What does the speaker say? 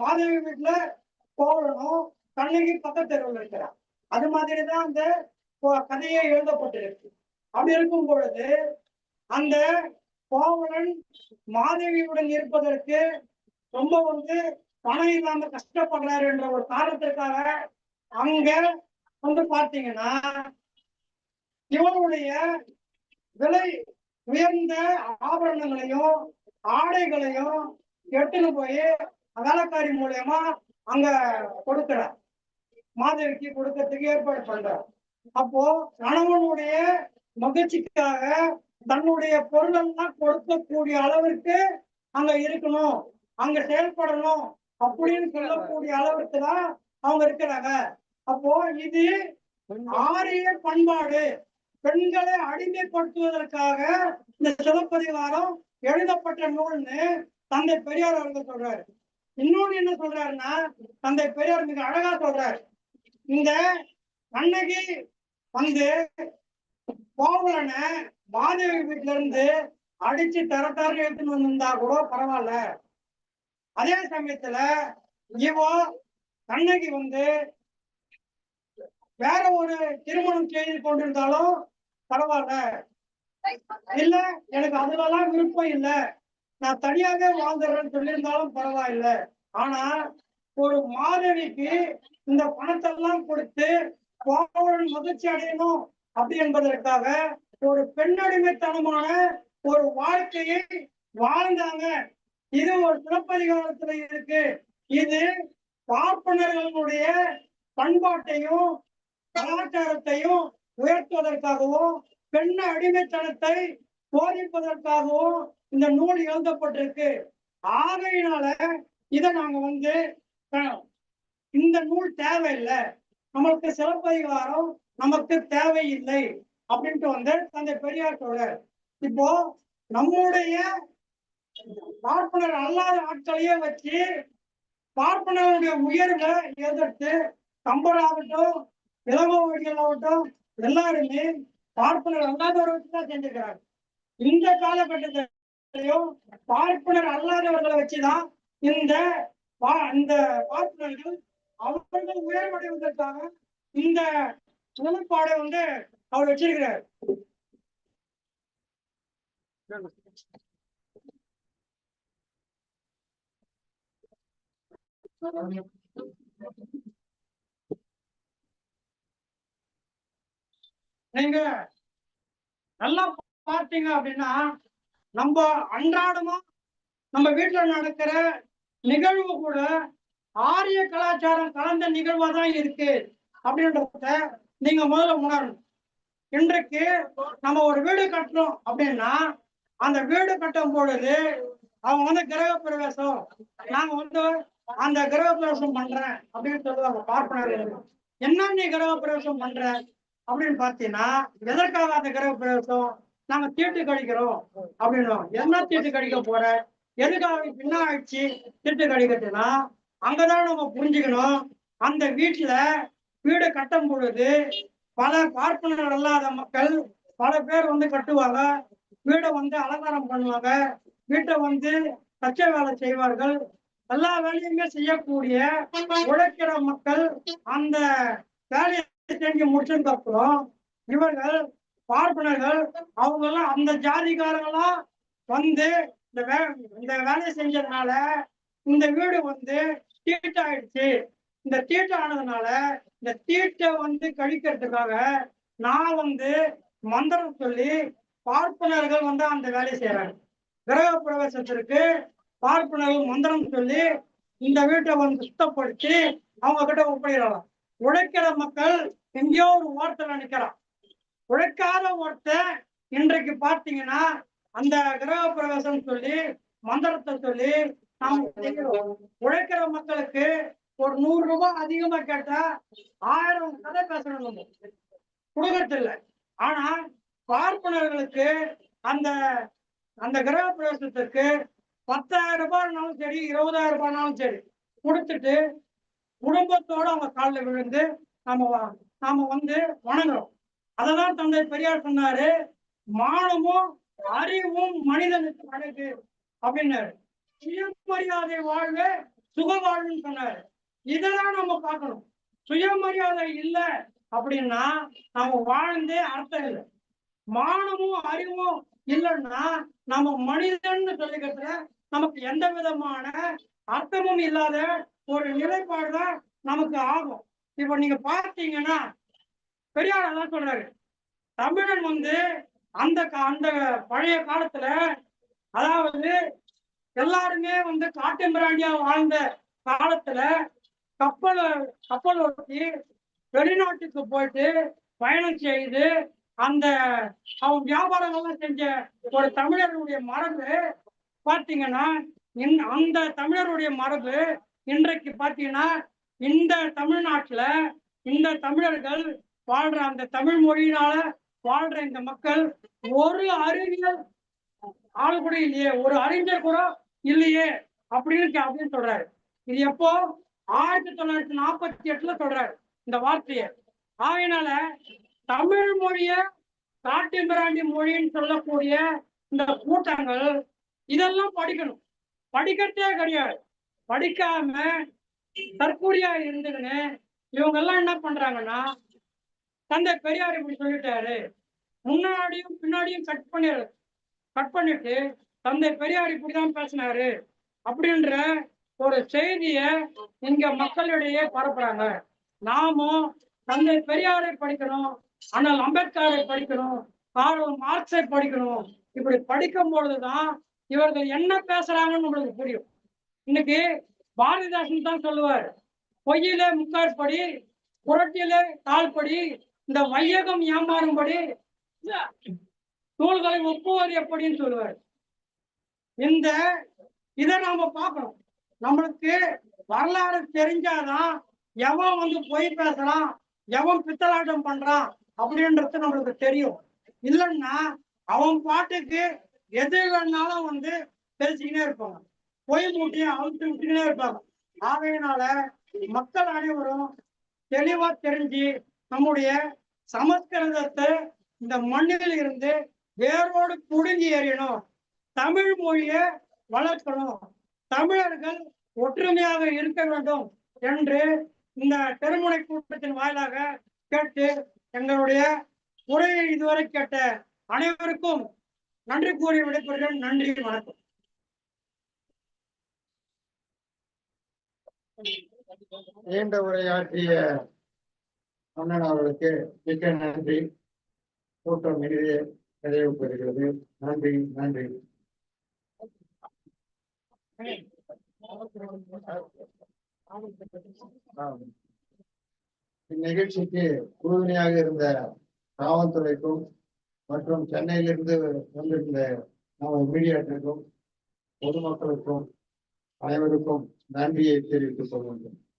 மாதவி வீட்டுல கோவலனும் கண்ணகி பக்கத்தெருவில் இருக்கிறார் அது மாதிரிதான் அந்த கோ- கதையே எழுதப்பட்டிருக்கு. அப்படி இருக்கும் பொழுது அந்த கோவலன் மாதவியுடன் இருப்பதற்கு ரொம்ப வந்து பணம் இல்லாம கஷ்டப்படுறாரு என்ற ஒரு காரணத்திற்காக அங்க வந்து பார்த்தீங்கன்னா இவருடைய விலை உயர்ந்த ஆபரணங்களையும் ஆடைகளையும் எடுத்துன்னு போய் வேலைக்காரி மூலயமா அங்க கொடுக்கிறார். மாதவிக்கு கொடுக்கறதுக்கு ஏற்பாடு பண்றார். அப்போ கணவனுடைய மகிழ்ச்சிக்காக தன்னுடைய பொருளெல்லாம் கொடுக்கக்கூடிய அளவிற்கு அங்க இருக்கணும் அங்க செயல்படணும் அப்படின்னு சொல்லக்கூடிய அளவிற்கு தான் அவங்க இருக்கிறாங்க. அப்போ இது ஆரிய பண்பாடு. பெண்களை அடிமைப்படுத்துவதற்காக இந்த சிலப்பதிகாரம் எழுதப்பட்ட நூல்னு தந்தை பெரியார் அவர்கள் சொல்றாரு. இன்னொன்னு என்ன சொல்றாருன்னா தந்தை பெரியார் மிக அழகா சொல்றாரு. இந்த கண்ணகி வந்து கோவலன மாதேவி வீட்டுல இருந்து அடிச்சு தர தர எடுத்துன்னு வந்திருந்தா கூட பரவாயில்ல. அதே சமயத்துல இவோ கண்ணகி வந்து வேற ஒரு திருமணம் செய்து கொண்டிருந்தாலும் பரவாயில்ல. இல்ல எனக்கு அதுலலாம் விருப்பம் இல்லை. நான் தனியாக வாழ்ந்துடுறேன்னு சொல்லியிருந்தாலும் பரவாயில்ல. ஆனா ஒரு மாதவிக்கு இந்த பணத்தை எல்லாம் கொடுத்து கோவலன் மகிழ்ச்சி அடையணும் அப்படி என்பதற்காக ஒரு பெண்ணடிமைத்தனமான ஒரு வாழ்க்கையை வாழ்ந்தாங்க. இது ஒரு சிறப்பதிகாரத்துல இருக்கு. இது பார்ப்பனர்களுடைய பண்பாட்டையும் கலாச்சாரத்தையும் உயர்த்துவதற்காகவும் பெண்ண அடிமைத்தனத்தை போதிப்பதற்காகவும் இந்த நூல் எழுதப்பட்டிருக்கு. ஆகையினால இதை நாங்க வந்து இந்த நூல் தேவையில்லை. நம்மளுக்கு சிலப்பதிகாரம் நமக்கு தேவையில்லை அப்படின்ட்டு வந்து தந்தை பெரியார் சொல்றார். இப்போ நம்முடைய பார்ப்பனர் அல்லாத ஆட்களையே வச்சு பார்ப்பனருடைய உயர்வை எதிர்த்து கம்பராகட்டும் இளங்கோவடிகளாகட்டும் எல்லாருமே பார்ப்பனர் அல்லாதவரை வச்சு தான் செஞ்சிருக்கிறாங்க இந்த காலகட்டத்திலையும் பார்ப்பனர் அல்லாதவர்களை வச்சுதான் இந்த இந்த பார்ப்பனர்கள் அவர்கள் உயர்வடைவதற்காக இந்த நிலைப்பாடை வந்து அவர் வச்சிருக்கிறார். நீங்க நல்லா பார்த்தீங்க அப்படின்னா நம்ம அன்றாடமா நம்ம வீட்டுல நடக்கிற நிகழ்வு கூட ஆரிய கலாச்சாரம் கலந்த நிகழ்வா தான் இருக்கு அப்படின்றத நீங்க முதல்ல உணரணும். இன்றைக்கு நம்ம ஒரு வீடு கட்டுறோம் அப்படின்னா அந்த வீடு கட்டும் பொழுது அவங்க வந்து கிரக பிரவேசம் நாங்க வந்து அந்த கிரக பிரவேசம் பண்றேன் அப்படின்னு சொல்லி அவங்க பார்ப்பனர் என்ன நீ கிரக பிரவேசம் பண்ற அப்படின்னு பாத்தீங்கன்னா எதற்காக அந்த கிரக பிரவேசம் நாங்க தீட்டு கழிக்கிறோம் அப்படின்னோம் என்ன தீட்டு கழிக்க போற? எதுக்காக என்ன ஆயிடுச்சு தீட்டு கழிக்கிறதுனா அங்கதான் நம்ம புரிஞ்சுக்கணும். அந்த வீட்டுல வீடு கட்டும் பொழுது பல பார்ப்பனர் அல்லாத மக்கள் பல பேர் வந்து கட்டுவாங்க. வீடை வந்து அலங்காரம் பண்ணுவாங்க. வீட்டை வந்து தச்ச வேலை செய்வார்கள். எல்லா வேலையுமே செய்யக்கூடிய உழைக்கிற மக்கள் அந்த வேலையை செஞ்சு முடிச்சதுக்கு அப்புறம் இவர்கள் பார்ப்பனர்கள் அவங்க எல்லாம் அந்த ஜாதிக்காரங்களாம் வந்து இந்த வே இந்த வேலையை செஞ்சதுனால இந்த வீடு வந்து தீட்டாயிடுச்சு. இந்த தீட்டு ஆனதுனால இந்த தீட்டை வந்து கழிக்கிறதுக்காக நான் வந்து மந்திரம் சொல்லி பார்ப்பனர்கள் வந்து அந்த வேலையை செய்யறாங்க கிரக பிரவேசத்திற்கு பார்ப்பனர்கள் மந்திரம் சொல்லி இந்த வீட்டை வந்து சுத்தப்படுத்தி அவங்க கிட்ட ஒப்படைகிறாங்க உழைக்கிற மக்கள் எங்கேயோ ஒரு ஓரத்துல நிக்கிறான் உழைக்காத ஒருத்தன் இன்றைக்கு பார்த்தீங்கன்னா அந்த கிரக பிரவேசம் சொல்லி மந்திரத்தை சொல்லி நாம் உழைக்கிற மக்களுக்கு ஒரு நூறு ரூபாய் அதிகமா கேட்டா ஆயிரம் கதை பேசணும் நம்ம. கொடுக்கறது இல்லை ஆனா பார்ப்பனர்களுக்கு அந்த அந்த கிரக பிரவேசத்துக்கு பத்தாயிரம் ரூபாய்னாலும் சரி இருபதாயிரம் ரூபாய்னாலும் சரி கொடுத்துட்டு குடும்பத்தோட அவங்க காலில் விழுந்து நாம நாம வந்து வணங்குறோம். அதெல்லாம் தந்தை பெரியார் சொன்னாரு மானமும் அறிவும் மனிதனுக்கு அழகு அப்படின்னாரு. சுயமரியாதை வாழ்வே சுகவாழ்வுன்னு சொன்னாரு. இதெல்லாம் நம்ம பார்க்கணும். சுயமரியாதை இல்லை அப்படின்னா நம்ம வாழ்ந்தே அர்த்தம் இல்லை. மானமும் அறிவும் இல்லைன்னா நம்ம மனிதன்னு சொல்லிக்கிறதுல நமக்கு எந்த விதமான அர்த்தமும் இல்லாத ஒரு நிலைப்பாடு தான் நமக்கு ஆகும். இப்ப நீங்க பார்த்தீங்கன்னா பெரியார் அதான் சொல்றாரு. தமிழன் வந்து அந்த கா- அந்த பழைய காலத்துல அதாவது எல்லாருமே வந்து காட்டம்பிராண்டியா வாழ்ந்த காலத்துல கப்பல் கப்பல் ஓட்டி வெளிநாட்டுக்கு போயிட்டு பயணம் செய்து அந்த அவன் வியாபாரங்கள்லாம் செஞ்ச ஒரு தமிழருடைய மரபு பார்த்தீங்கன்னா இன் அந்த தமிழருடைய மரபு இன்றைக்கு பார்த்தீங்கன்னா இந்த தமிழ்நாட்டுல இந்த தமிழர்கள் வாழ்ற அந்த தமிழ் மொழியினால வாழ்ற இந்த மக்கள் ஒரு அறிவியல் ஆள் கூட இல்லையே. ஒரு அறிஞர் கூட இல்லையே அப்படின்னு அப்படின்னு சொல்றாரு. இது எப்போ? ஆயிரத்தி தொள்ளாயிரத்தி நாற்பத்தி எட்டுல சொல்றாரு இந்த வார்த்தையை. ஆகையினால தமிழ் மொழிய காட்டுமிராண்டி மொழின்னு சொல்லக்கூடிய இந்த கூட்டங்கள் இதெல்லாம் படிக்கணும். படிக்கிறதே கிடையாது. படிக்காம தற்கூரியா இருந்துன்னு இவங்க எல்லாம் என்ன பண்றாங்கன்னா தந்தை பெரியார் இப்படி சொல்லிட்டாரு. முன்னாடியும் பின்னாடியும் கட் பண்ணி கட் பண்ணிட்டு தந்தை பெரியார் இப்படிதான் பேசினாரு. அப்படின்ற ஒரு செய்திய இங்க மக்களிடையே பரப்புறாங்க. நாமும் தந்தை பெரியாரை படிக்கணும் ஆனால் அம்பேத்கரை படிக்கணும் கார்ல் மார்க்ஸை படிக்கணும். இப்படி படிக்கும் பொழுதுதான் இவர்கள் என்ன பேசுறாங்கன்னு உங்களுக்கு புரியும். இன்னைக்கு பாரதிதாசன் தான் சொல்லுவார் பொய்யிலே முக்கால் படி புரட்டியிலே கால் படி இந்த வையகம் ஏமாறும்படி நூல்களை ஒப்புவார் எப்படின்னு சொல்லுவார். இந்த இதை நாம பார்க்கணும். நம்மளுக்கு வரலாறு தெரிஞ்சாதான் எவன் வந்து பொய் பேசுறான் எவன் பித்தலாட்டம் பண்றான் அப்படின்றது நம்மளுக்கு தெரியும். இல்லைன்னா அவன் பாட்டுக்கு எது வேணாலும் வந்து பேசிக்கினே இருப்பாங்க பொய் மூட்டி அழுத்து விட்டுக்கினே இருப்பாங்க ஆகையினால மக்கள் அனைவரும் தெளிவா தெரிஞ்சு நம்முடைய சமஸ்கிருதத்தை இந்த மண்ணில் இருந்து வேரோடு புடுங்கி எறியணும். தமிழ் மொழியை வளர்க்கணும். தமிழர்கள் ஒற்றுமையாக இருக்க வேண்டும் என்று இந்த திருமுனை கூட்டத்தின் வாயிலாக கேட்டு எங்களுடைய உரையை இதுவரை கேட்ட அனைவருக்கும் நன்றி கூறி விடைபெறுகிறேன். நன்றி வணக்கம். நீண்ட உரையாற்றிய கண்ணன் அவர்களுக்கு மிக்க நன்றி. கூட்டம் நிறைய நிறைவு பெறுகிறது. நன்றி நன்றி. இந்நிகழ்ச்சிக்கு உறுதுணையாக இருந்த காவல்துறைக்கும் மற்றும் சென்னையிலிருந்து வந்திருந்த நம்ம மீடியாட்டிற்கும் பொதுமக்களுக்கும் அனைவருக்கும் நன்றியை தெரிவித்துக் கொள்கின்றோம்.